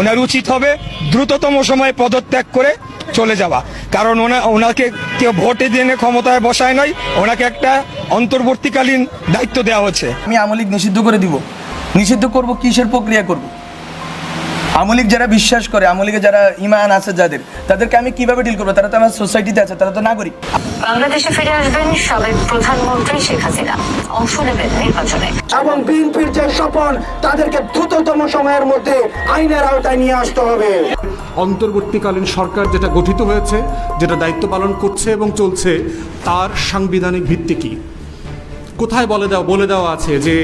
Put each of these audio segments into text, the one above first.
ওনার উচিত হবে দ্রুততম সময়ে পদত্যাগ করে চলে যাওয়া। কারণ ওনা ওনাকে কেউ ভোটে দিয়ে ক্ষমতায় বসায় নাই, ওনাকে একটা অন্তর্বর্তীকালীন দায়িত্ব দেওয়া হচ্ছে। আমি আমলিক নিষিদ্ধ করে দিব। নিষিদ্ধ করব, কিসের প্রক্রিয়া করব? আমলিক যারা বিশ্বাস করে আমলিকে যারা ইমান আছে যাদের তাদেরকে আমি কীভাবে ডিল করব? তারা তো আমার সোসাইটিতে আছে তারা তো নাগরিক। বাংলাদেশে ফিরে আসবেন সাবেক প্রধানমন্ত্রী শেখ হাসিনা। অংশ নেবেন নির্বাচনে। এবং বিএনপির যে স্বপন তাদেরকে দ্রুততম সময়ের মধ্যে আইনের আওতায় নিয়ে আসতে হবে। অন্তর্বর্তীকালীন সরকার যেটা গঠিত হয়েছে যেটা দায়িত্ব পালন করছে এবং চলছে তার সাংবিধানিক ভিত্তি কি? কোথায় বলে দেওয়া বলে দেওয়া আছে যে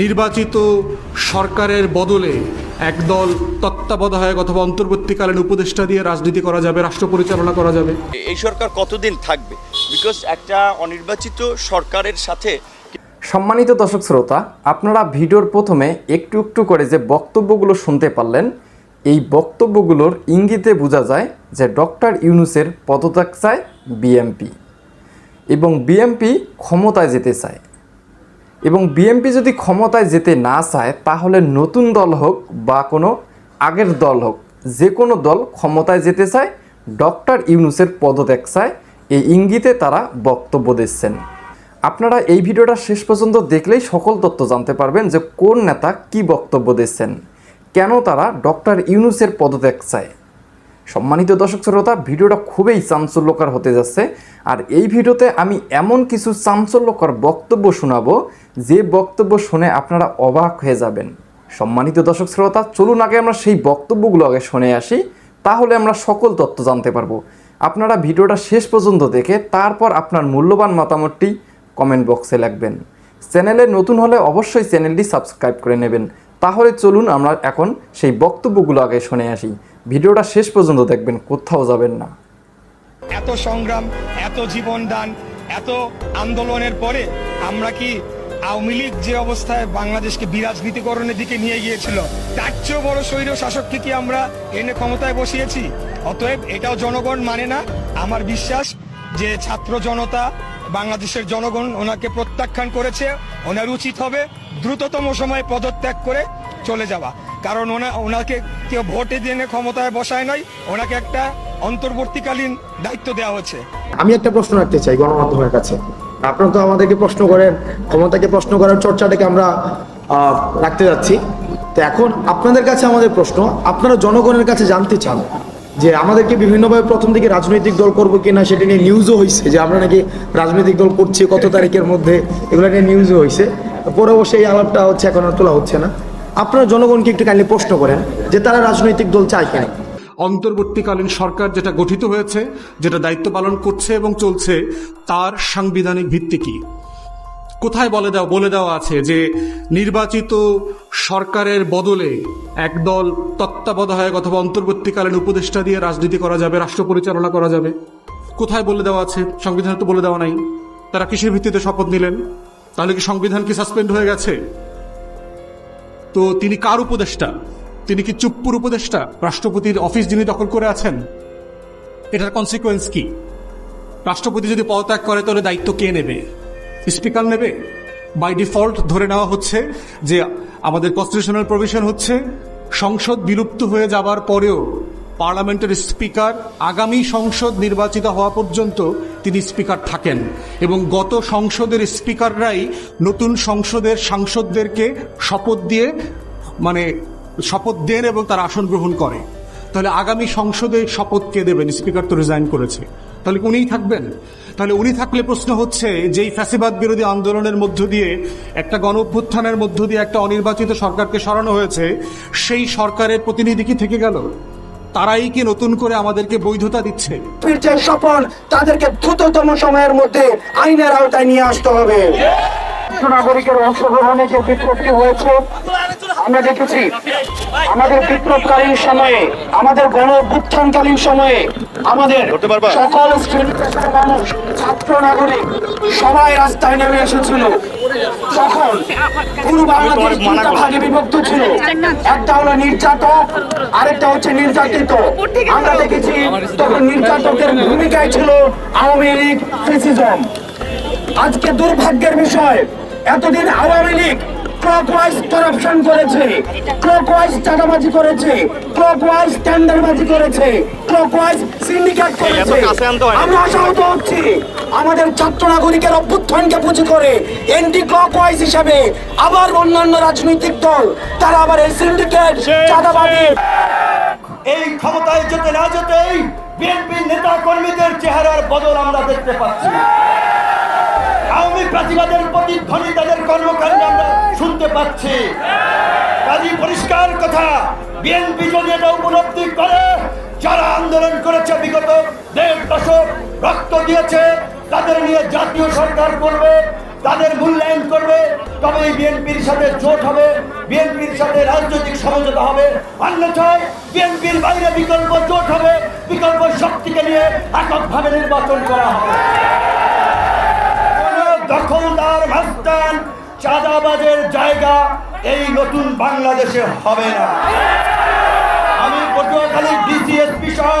নির্বাচিত সরকারের বদলে একদল তত্ত্বাবধায়ক অথবা অন্তর্বর্তীকালীন উপদেষ্টা দিয়ে রাজনীতি করা যাবে রাষ্ট্র পরিচালনা করা যাবে। এই সরকার কতদিন থাকবে? বিকজ একটা অনির্বাচিত সরকারের সাথে সম্মানিত দর্শক শ্রোতা আপনারা ভিডিওর প্রথমে একটু একটু করে যে বক্তব্যগুলো শুনতে পারলেন এই বক্তব্যগুলোর ইঙ্গিতে বোঝা যায় যে ডক্টর ইউনুসের পদত্যাগ চায় বিএমপি। এবং বিএমপি ক্ষমতায় যেতে চায়। এবং বিএমপি যদি ক্ষমতায় যেতে না চায়, তাহলে নতুন দল হোক বা কোনো আগের দল হোক, যে কোনো দল ক্ষমতায় যেতে চায়, ডক্টর ইউনুসের পদত্যাগ চায়, এই ইঙ্গিতে তারা বক্তব্য দিচ্ছেন। আপনারা এই ভিডিওটা শেষ পর্যন্ত দেখলেই সকল তথ্য জানতে পারবেন যে কোন নেতা কি বক্তব্য দিচ্ছেন, কেন তারা ডক্টর ইউনুসের পদত্যাগ চায়। সম্মানিত দর্শক শ্রোতা, ভিডিওটা খুবই চাঞ্চল্যকর হতে যাচ্ছে। আর এই ভিডিওতে আমি এমন কিছু চাঞ্চল্যকর বক্তব্য শোনাবো, যে বক্তব্য শুনে আপনারা অবাক হয়ে যাবেন। সম্মানিত দর্শক শ্রোতা, চলুন আগে আমরা সেই বক্তব্যগুলো আগে শুনে আসি, তাহলে আমরা সকল তথ্য জানতে পারব। আপনারা ভিডিওটা শেষ পর্যন্ত দেখে তারপর আপনার মূল্যবান মতামতটি কমেন্ট বক্সে লাগবেন চ্যানেলে নতুন হলে অবশ্যই চ্যানেলটি সাবস্ক্রাইব করে নেবেন। তাহলে চলুন আমরা এখন সেই বক্তব্যগুলো আগে শুনে আসি। ভিডিওটা শেষ পর্যন্ত দেখবেন, কোথাও যাবেন না। এত সংগ্রাম, এত জীবন দান এত আন্দোলনের পরে আমরা কি আওয়ামী লীগ যে অবস্থায় বাংলাদেশকে বিরাজনীতিকরণের দিকে নিয়ে গিয়েছিল, তার চেয়েও বড় স্বৈর শাসককে কি আমরা এনে ক্ষমতায় বসিয়েছি? অতএব এটাও জনগণ মানে না। আমার বিশ্বাস যে ছাত্র জনতা বাংলাদেশের জনগণ ওনাকে প্রত্যাখ্যান করেছে, ওনার উচিত হবে দ্রুততম সময়ে পদত্যাগ করে চলে যাওয়া। কারণ ওনা, ওনাকে কেউ ভোটে দিয়ে এনে ক্ষমতায় বসায় নাই, ওনাকে একটা অন্তর্বর্তীকালীন দায়িত্ব দেওয়া হচ্ছে। আমি একটা প্রশ্ন রাখতে চাই গণমাধ্যমের কাছে। আপনারা তো আমাদেরকে প্রশ্ন করেন, ক্ষমতাকে প্রশ্ন করার চর্চাটাকে আমরা রাখতে যাচ্ছি। তো এখন আপনাদের কাছে আমাদের প্রশ্ন, আপনারা জনগণের কাছে জানতে চান যে আমাদেরকে বিভিন্নভাবে প্রথম দিকে রাজনৈতিক দল করব কিনা, সেটা নিয়ে নিউজও হয়েছে যে আমরা নাকি রাজনৈতিক দল করছি, কত তারিখের মধ্যে, এগুলো নিয়ে নিউজও হয়েছে পরে অবশ্যই আলাপটা হচ্ছে এখন আর তোলা হচ্ছে না। আপনারা জনগণকে একটু কাইন্ডলি প্রশ্ন করেন যে তারা রাজনৈতিক দল চায় কিনা। অন্তর্বর্তীকালীন সরকার যেটা গঠিত হয়েছে, যেটা দায়িত্ব পালন করছে এবং চলছে, তার সাংবিধানিক ভিত্তি কি? কোথায় বলে দেওয়া বলে দেওয়া আছে যে নির্বাচিত সরকারের বদলে একদল তত্ত্বাবধায়ক অথবা অন্তর্বর্তীকালীন উপদেষ্টা দিয়ে রাজনীতি করা যাবে, রাষ্ট্র পরিচালনা করা যাবে? কোথায় বলে দেওয়া আছে? সংবিধানে তো বলে দেওয়া নাই। তারা কিসের ভিত্তিতে শপথ নিলেন? তাহলে কি সংবিধান কি সাসপেন্ড হয়ে গেছে? তো তিনি কার উপদেষ্টা? তিনি কি চুপ্পুর উপদেষ্টা? রাষ্ট্রপতির অফিস যিনি দখল করে আছেন, এটার কনসিকোয়েন্স কি? রাষ্ট্রপতি যদি পদত্যাগ করে, তাহলে দায়িত্ব কে নেবে? স্পিকার নেবে? বাই ডিফল্ট ধরে নেওয়া হচ্ছে যে আমাদের কনস্টিটিউশনাল প্রভিশন হচ্ছে, সংসদ বিলুপ্ত হয়ে যাবার পরেও পার্লামেন্টের স্পিকার, আগামী সংসদ নির্বাচিত হওয়া পর্যন্ত তিনি স্পিকার থাকেন এবং গত সংসদের স্পিকাররাই নতুন সংসদের সাংসদদেরকে শপথ দিয়ে মানে শপথ দেন এবং তার আসন গ্রহণ করে। তাহলে আগামী সংসদে শপথ কে দেবেন? স্পিকার তো রিজাইন করেছে। তাহলে উনিই থাকবেন? তাহলে উনি থাকলে প্রশ্ন হচ্ছে যে এই ফ্যাসিবাদ বিরোধী আন্দোলনের মধ্য দিয়ে, একটা গণ মধ্য দিয়ে একটা অনির্বাচিত সরকারকে সরানো হয়েছে, সেই সরকারের প্রতিনিধি কি থেকে গেল? তারাই কি নতুন করে আমাদেরকে বৈধতা দিচ্ছে? যে স্বপন তাদেরকে দ্রুততম সময়ের মধ্যে আইনের আওতায় নিয়ে আসতে হবে। নাগরিকের অংশগ্রহণে যে বিপ্লবটি হয়েছে আমরা দেখেছি আমাদের বিপ্লবকালীন সময়ে আমাদের গণ অভ্যুত্থানকালীন সময়ে আমাদের সকল মানুষ ছাত্র নাগরিক সবাই রাস্তায় নেমে এসেছিল। তখন পুরো বাংলাদেশ দুটা ভাগে বিভক্ত ছিল। একটা হলো নির্যাতক আরেকটা হচ্ছে নির্যাতিত। আমরা দেখেছি তখন নির্যাতকের ভূমিকায় ছিল আওয়ামী লীগ ফেসিজম আজকে দুর্ভাগ্যের বিষয় এতদিন আওয়ামী লীগ ক্লকওয়াইজ করাপশন করেছে। ক্লকওয়াইজ চাঁদাবাজি করেছে। ক্লকওয়াইজ টেন্ডারবাজি করেছে। ক্লকওয়াইজ সিন্ডিকেট করেছে। আমরা আশাহত হচ্ছি। আমাদের ছাত্র নাগরিকের অভ্যুত্থানকে পুঁজি করে এন্টি ক্লকওয়াইজ হিসাবে আবার অন্যান্য রাজনৈতিক দল তারা আবার এই সিন্ডিকেট চাঁদাবাজি এই ক্ষমতায় যেতে না যেতেই বিএনপির নেতা কর্মীদের চেহারার বদল আমরা দেখতে পাচ্ছি। আওয়ামী প্রতিবাদের প্রতিধ্বনি তাদের কর্মকাণ্ডে আমরা শুনতে পাচ্ছি। কাজী পরিষ্কার কথা বিএনপি যদি এটা উপলব্ধি করে যারা আন্দোলন করেছে বিগত দেড় দশক রক্ত দিয়েছে তাদের নিয়ে জাতীয় সরকার করবে তাদের মূল্যায়ন করবে তবে বিএনপির সাথে জোট হবে বিএনপির সাথে রাজনৈতিক সমঝোতা হবে। অন্যথায় বিএনপির বাইরে বিকল্প জোট হবে বিকল্প শক্তিকে নিয়ে এককভাবে নির্বাচন করা হবে। দখলদার মাস্তান চাঁদাবাজের জায়গা এই নতুন বাংলাদেশে হবে না। আমি পটুয়াখালী ডিসিএসপি সহ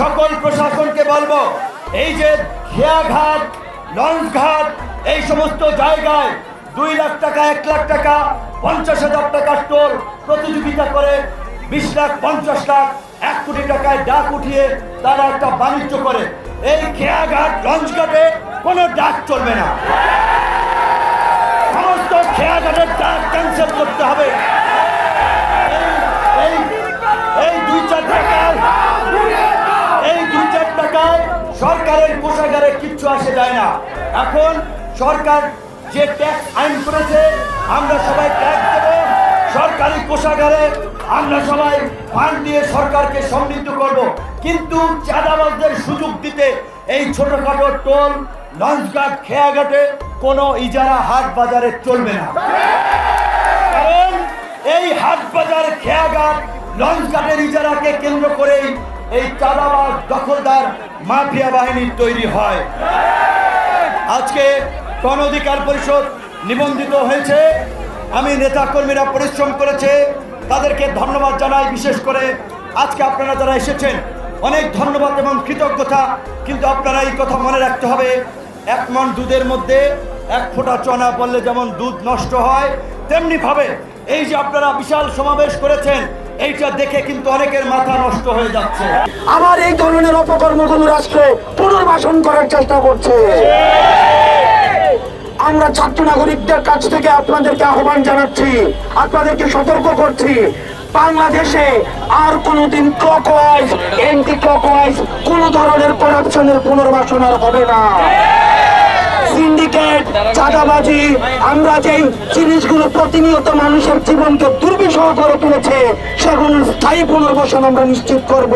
সকল প্রশাসনকে বলব, এই যে খেয়াঘাট লঞ্চ ঘাট এই সমস্ত জায়গায় দুই লাখ টাকা, এক লাখ টাকা, পঞ্চাশ হাজার টাকা স্টোর প্রতিযোগিতা করে বিশ লাখ, পঞ্চাশ লাখ, এক কোটি টাকায় ডাক উঠিয়ে তারা একটা বাণিজ্য করে। এই খেয়াঘাট লঞ্চ ঘাটে কোনো ডাক চলবে না। সমস্ত খেয়াঘাটের ডাক ক্যান্সেল করতে হবে। এই এই দুই চার টাকায়, এই দুই চার টাকায় সরকারের কোষাগারে কিচ্ছু আসে যায় না। এখন সরকার যে ট্যাক্স আইন করেছে, আমরা সবাই ট্যাক্স দেব। সরকারি কোষাগারে আমরা সবাই ফান্ড দিয়ে সরকারকে সমৃদ্ধ করব। কিন্তু চাঁদাবাজদের সুযোগ দিতে এই ছোটখাটো টোল, লঞ্চঘাট, খেয়াঘাটে কোনো ইজারা হাট বাজারে চলবে না। কারণ এই হাট বাজার, খেয়াঘাট লঞ্চ ঘাটের ইজারাকে কেন্দ্র করেই এই চাঁদাবাজ দখলদার মাফিয়া বাহিনীর তৈরি হয়। আজকে গণ অধিকার পরিষদ নিবন্ধিত হয়েছে। আমি নেতা কর্মীরা পরিশ্রম করেছে। তাদেরকে ধন্যবাদ জানাই, বিশেষ করে আজকে আপনারা যারা এসেছেন, অনেক ধন্যবাদ এবং কৃতজ্ঞতা, কিন্তু আপনারা এই কথা মনে রাখতে হবে, এক মন দুধের মধ্যে এক ফোঁটা চনা পড়লে যেমন দুধ নষ্ট হয় তেমনি ভাবে এই যে আপনারা বিশাল সমাবেশ করেছেন, এইটা দেখে কিন্তু অনেকের মাথা নষ্ট হয়ে যাচ্ছে। আবার এই ধরনের অপকর্মগুলো রাষ্ট্রে পুনর্বাসন করার চেষ্টা করছে। আমরা ছাত্র নাগরিকদের কাছ থেকে আপনাদেরকে আহ্বান জানাচ্ছি, আপনাদেরকে সতর্ক করছি। বাংলাদেশে আর কোনোদিন ক্লকওয়াইজ এন্টি ক্লকওয়াইজ কোন ধরনের করাপশনের পুনর্বাসন আর হবে না। সিন্ডিকেট চাঁদাবাজি, আমরা যেই জিনিসগুলো প্রতিনিয়ত মানুষের জীবনকে দুর্বিষহ করে তুলেছে, সেগুলো স্থায়ী পুনর্বাসন আমরা নিশ্চিত করব।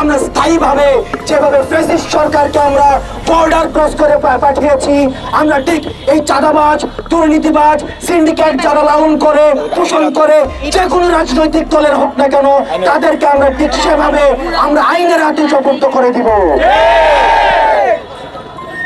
আমরা স্থায়ীভাবে যেভাবে ফেসিস্ট সরকারকে আমরা বর্ডার ক্রস করে পাঠিয়েছি, আমরা ঠিক এই চাঁদাবাজ, দুর্নীতিবাজ সিন্ডিকেট যারা লালন করে, পোষণ করে যে কোনো রাজনৈতিক দলের হোক না কেন, তাদেরকে আমরা ঠিক সেভাবে আমরা আইনের হাতে সুপর্দ করে দিব।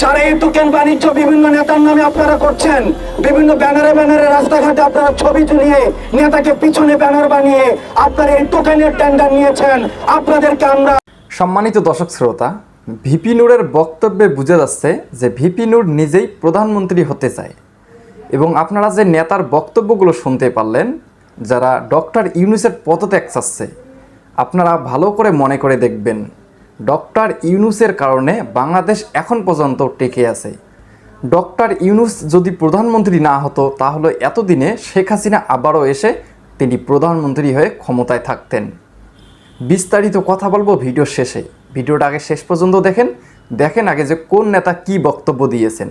যারা এই টোকেন বাণিজ্য বিভিন্ন নেতার নামে আপনারা করছেন, বিভিন্ন ব্যানারে ব্যানারে রাস্তাঘাটে আপনারা ছবি তুলিয়ে নেতাকে পিছনে ব্যানার বানিয়ে আপনারা এই টোকেনের টেন্ডার নিয়েছেন। আপনাদেরকে আমরা সম্মানিত দর্শক শ্রোতা, ভিপি নূরের বক্তব্যে বুঝে যাচ্ছে যে ভিপি নূর নিজেই প্রধানমন্ত্রী হতে চায়। এবং আপনারা যে নেতার বক্তব্যগুলো শুনতে পারলেন, যারা ডক্টর ইউনুসের পদত্যাগ চাচ্ছে, আপনারা ভালো করে মনে করে দেখবেন। ডক্টর ইউনুসের কারণে বাংলাদেশ এখন পর্যন্ত টেকে আছে। ডক্টর ইউনুস যদি প্রধানমন্ত্রী না হতো, তাহলে এতদিনে শেখ হাসিনা আবারও এসে তিনি প্রধানমন্ত্রী হয়ে ক্ষমতায় থাকতেন। বিস্তারিত কথা বলব ভিডিও শেষে। ভিডিওটা আগে শেষ পর্যন্ত দেখেন। দেখেন আগে যে কোন নেতা কি বক্তব্য দিয়েছেন।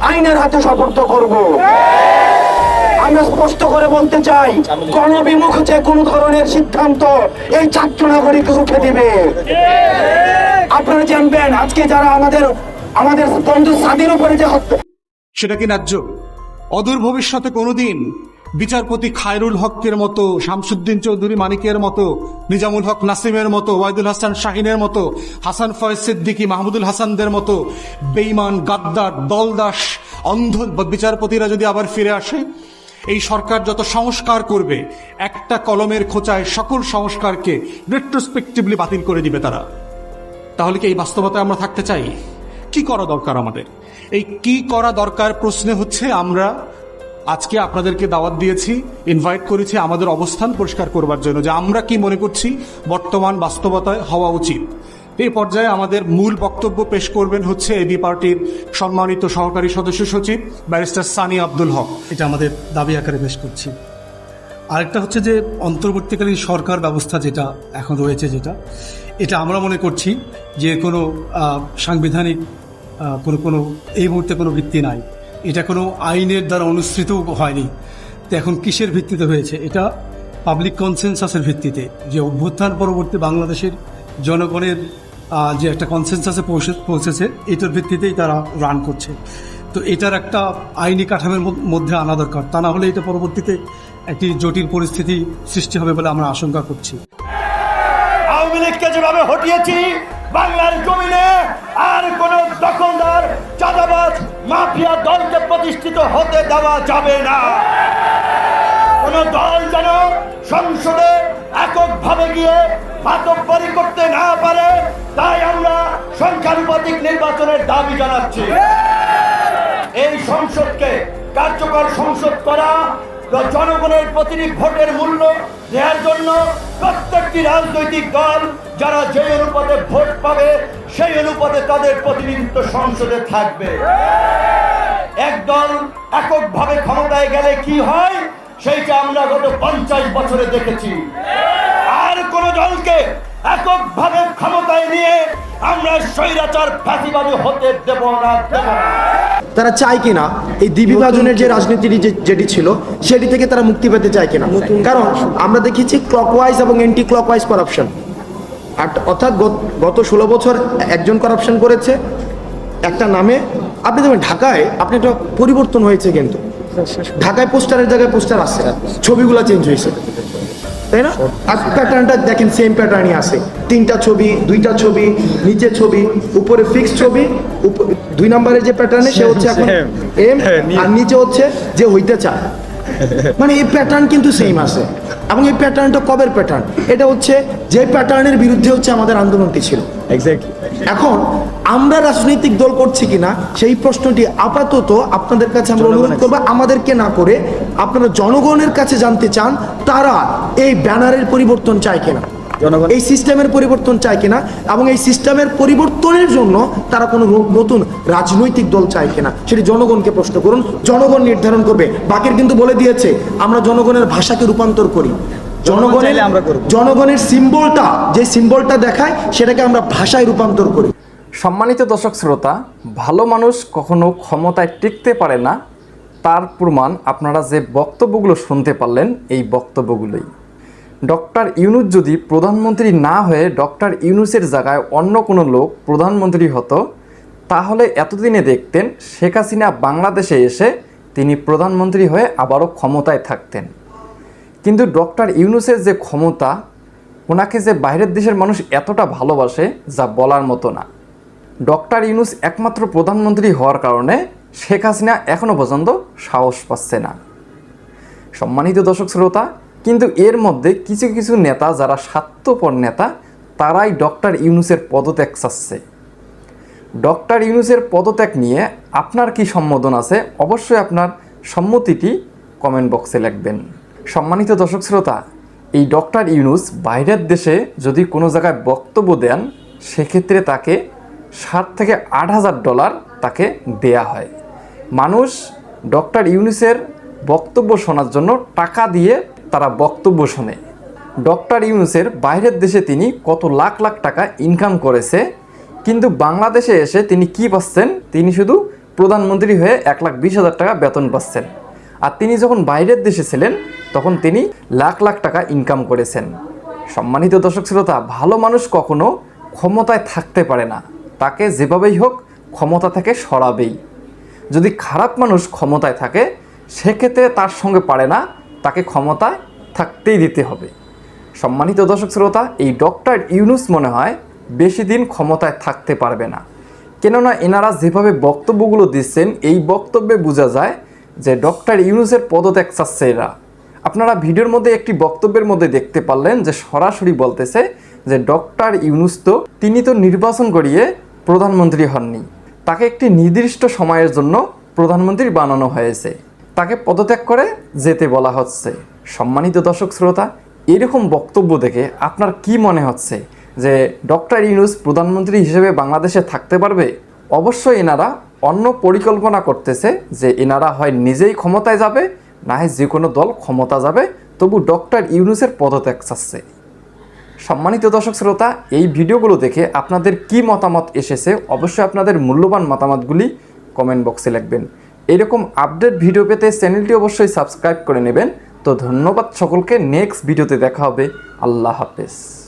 আইনের হাতে সপর্দ করব। আমরা স্পষ্ট করে বলতে চাই, গণবিমুখ যে কোনো ধরনের সিদ্ধান্ত এই ছাত্র নাগরিক রুখে দিবে। আপনারা জানবেন, আজকে যারা আমাদের আমাদের বন্ধু স্বাধীন উপরে যে হত্যা সেটা কি ন্যায্য? অদূর ভবিষ্যতে কোনোদিন বিচারপতি খায়রুল হকের মতো, শামসুদ্দিন চৌধুরী মানিকের মতো, নিজামুল হক নাসিমের মতো, ওয়াইদুল হাসান শাহিনের মতো, হাসান ফয়েজ সিদ্দিকী মাহমুদুল হাসানদের মতো বেইমান গাদ্দার, দলদাস, অন্ধ বিচারপতিরা যদি আবার ফিরে আসে এই সরকার যত সংস্কার করবে, একটা কলমের খোঁচায় সকল সংস্কারকে রেট্রোস্পেক্টিভলি বাতিল করে দিবে তারা। তাহলে কি এই বাস্তবতায় আমরা থাকতে চাই? কি করা দরকার আমাদের? এই কি করা দরকার প্রশ্নে হচ্ছে আমরা, আজকে আপনাদেরকে দাওয়াত দিয়েছি ইনভাইট করেছি আমাদের অবস্থান পরিষ্কার করবার জন্য যে আমরা কি মনে করছি বর্তমান বাস্তবতায় হওয়া উচিত। এই পর্যায়ে আমাদের মূল বক্তব্য পেশ করবেন হচ্ছে এবি পার্টির সম্মানিত সহকারী সদস্য সচিব ব্যারিস্টার সানি আব্দুল হক। এটা আমাদের দাবি আকারে পেশ করছি। আরেকটা হচ্ছে যে অন্তর্বর্তীকালীন সরকার ব্যবস্থা যেটা এখন রয়েছে যেটা, এটা আমরা মনে করছি যে কোনো সাংবিধানিক কোনো কোনো, এই মুহূর্তে কোনো ভিত্তি নাই। এটা কোনো আইনের দ্বারা অনুসৃত হয়নি। তো এখন কিসের ভিত্তিতে হয়েছে? এটা পাবলিক কনসেনসাসের ভিত্তিতে যে অভ্যুত্থান পরবর্তী বাংলাদেশের জনগণের যে একটা কনসেনসাসে পৌঁছে, পৌঁছেছে, এটার ভিত্তিতেই তারা রান করছে। তো এটার একটা আইনি কাঠামোর মধ্যে আনা দরকার। তা না হলে এটা পরবর্তীতে একটি জটিল পরিস্থিতি সৃষ্টি হবে বলে আমরা আশঙ্কা করছি। আওয়ামী লীগকে যেভাবে হটিয়েছি, বাংলার জমিনে আর কোন দখলদার, চাঁদাবাজ, মাফিয়া দলকে প্রতিষ্ঠিত হতে দেওয়া যাবে না। কোন দল যেন সংসদে এককভাবে গিয়ে মাতব্বরি করতে না পারে সংখ্যানুপাতিক নির্বাচনের দাবি জানাচ্ছি। এই সংসদকে কার্যকর সংসদ করা জনগণের প্রতিটি ভোটের মূল্য দেওয়ার জন্য প্রত্যেকটি রাজনৈতিক দল যারা যে অনুপাতে ভোট পাবে সেই অনুপাতে তাদের প্রতিনিধিত্ব সংসদে থাকবে। এক দল এককভাবে ক্ষমতায় গেলে কি হয় সেইটা আমরা গত পঞ্চাশ বছরে দেখেছি। আর কোন দলকে এককভাবে ক্ষমতায় নিয়ে আমরা স্বৈরাচার ফাঁসিবাদী হতে দেব না তারা চায় কিনা? এই দ্বিবিভাজনের যে রাজনীতি যে- যেটি ছিল সেটি থেকে তারা মুক্তি পেতে চায় কিনা? কারণ আমরা দেখেছি ক্লকওয়াইজ এবং এন্টি ক্লকওয়াইজ করাপশন অর্থাৎ গত- গত ষোলো বছর একজন করাপশন করেছে একটা নামে। আপনি দেখবেন ঢাকায় আপনি একটা পরিবর্তন হয়েছে কিন্তু। ঢাকায় পোস্টারের জায়গায় পোস্টার আসছে ছবিগুলো চেঞ্জ হয়েছে। তাই না? আর প্যাটার্নটা দেখেন সেম প্যাটার্নই আছে। তিনটা ছবি দুইটা ছবি নিচে ছবি উপরে ফিক্স ছবি দুই নম্বরের যে প্যাটার্নে সে হচ্ছে এখন এম আর নিচে হচ্ছে যে হইতে চায়। মানে এই প্যাটার্ন কিন্তু সেম আছে। এবং এই প্যাটার্নটা কবের প্যাটার্ন এটা হচ্ছে যে প্যাটার্নের বিরুদ্ধে হচ্ছে আমাদের আন্দোলনটি ছিল। এখন আমরা রাজনৈতিক দল করছি কিনা সেই প্রশ্নটি আপাতত আপনাদের কাছে আমরা অনুরোধ করব আমাদেরকে না করে আপনারা জনগণের কাছে জানতে চান তারা এই ব্যানারের পরিবর্তন চায় কিনা এই সিস্টেমের পরিবর্তন চায় কিনা এবং এই সিস্টেমের পরিবর্তনের জন্য তারা কোনো নতুন রাজনৈতিক দল চায় কিনা সেটি জনগণকে প্রশ্ন করুন। জনগণ নির্ধারণ করবে। বাকির কিন্তু বলে দিয়েছে আমরা জনগণের ভাষাকে রূপান্তর করি। জনগণের জনগণের সিম্বলটা যে সিম্বলটা দেখায় সেটাকে আমরা ভাষায় রূপান্তর করি। সম্মানিত দর্শক শ্রোতা ভালো মানুষ কখনো ক্ষমতায় টিকতে পারে না। তার প্রমাণ আপনারা যে বক্তব্যগুলো শুনতে পারলেন এই বক্তব্যগুলোই। ডক্টর ইউনুস যদি প্রধানমন্ত্রী না হয়ে ডক্টর ইউনুসের জায়গায় অন্য কোনো লোক প্রধানমন্ত্রী হতো তাহলে এতদিনে দেখতেন শেখ হাসিনা বাংলাদেশে এসে তিনি প্রধানমন্ত্রী হয়ে আবারও ক্ষমতায় থাকতেন। কিন্তু ডক্টর ইউনুসের যে ক্ষমতা, ওনাকে যে বাইরের দেশের মানুষ এতটা ভালোবাসে যা বলার মতো না। ডক্টর ইউনুস একমাত্র প্রধানমন্ত্রী হওয়ার কারণে শেখ হাসিনা এখনও পর্যন্ত সাহস পাচ্ছে না। সম্মানিত দর্শক শ্রোতা, কিন্তু এর মধ্যে কিছু কিছু নেতা, যারা স্বার্থপর নেতা, তারাই ডক্টর ইউনুসের পদত্যাগ চাচ্ছে। ডক্টর ইউনুসের পদত্যাগ নিয়ে আপনার কি সম্বোধন আছে? অবশ্যই আপনার সম্মতিটি কমেন্ট বক্সে লিখবেন। সম্মানিত দর্শক শ্রোতা, এই ডক্টর ইউনুস বাইরের দেশে যদি কোনো জায়গায় বক্তব্য দেন, সেক্ষেত্রে তাকে ষাট থেকে আট হাজার ডলার তাকে দেয়া হয়। মানুষ ডক্টর ইউনুসের বক্তব্য শোনার জন্য টাকা দিয়ে তারা বক্তব্য শোনে। ডক্টর ইউনুসের বাইরের দেশে তিনি কত লাখ লাখ টাকা ইনকাম করেছে, কিন্তু বাংলাদেশে এসে তিনি কি পাচ্ছেন? তিনি শুধু প্রধানমন্ত্রী হয়ে এক লাখ বিশ হাজার টাকা বেতন পাচ্ছেন। আর তিনি যখন বাইরের দেশে ছিলেন, তখন তিনি লাখ লাখ টাকা ইনকাম করেছেন। সম্মানিত দর্শক শ্রোতা, ভালো মানুষ কখনো ক্ষমতায় থাকতে পারে না। তাকে যেভাবেই হোক, ক্ষমতা থেকে সরাবেই। যদি খারাপ মানুষ ক্ষমতায় থাকে, সেক্ষেত্রে তার সঙ্গে পারে না, তাকে ক্ষমতায় থাকতেই দিতে হবে। সম্মানিত দর্শক শ্রোতা, এই ডক্টর ইউনুস মনে হয় বেশি দিন ক্ষমতায় থাকতে পারবে না। কেননা, এনারা যেভাবে বক্তব্যগুলো দিচ্ছেন, এই বক্তব্যে বোঝা যায় যে ডক্টর ইউনুসের পদত্যাগ চাচ্ছে এরা। আপনারা ভিডিওর মধ্যে একটি বক্তব্যের মধ্যে দেখতে পারলেন যে সরাসরি বলতেছে যে ডক্টর ইউনুস তো তিনি তো নির্বাচন করিয়ে প্রধানমন্ত্রী হননি। তাকে একটি নির্দিষ্ট সময়ের জন্য প্রধানমন্ত্রী বানানো হয়েছে। তাকে পদত্যাগ করে যেতে বলা হচ্ছে। সম্মানিত দর্শক শ্রোতা, এরকম বক্তব্য দেখে আপনার কি মনে হচ্ছে যে ডক্টর ইউনুস প্রধানমন্ত্রী হিসেবে বাংলাদেশে থাকতে পারবে? অবশ্যই এনারা অন্য পরিকল্পনা করতেছে যে এনারা হয় নিজেই ক্ষমতায় যাবে, না হয় যে কোনো দল ক্ষমতা যাবে। তবু ডক্টর ইউনুসের পদত্যাগ চাচ্ছে। সম্মানিত দর্শক শ্রোতা, এই ভিডিওগুলো দেখে আপনাদের কি মতামত এসেছে অবশ্যই আপনাদের মূল্যবান মতামতগুলি কমেন্ট বক্সে লিখবেন। এরকম আপডেট ভিডিও পেতে চ্যানেলটি অবশ্যই সাবস্ক্রাইব করে নেবেন। তো ধন্যবাদ সকলকে নেক্সট ভিডিওতে দেখা হবে। আল্লাহ হাফেজ।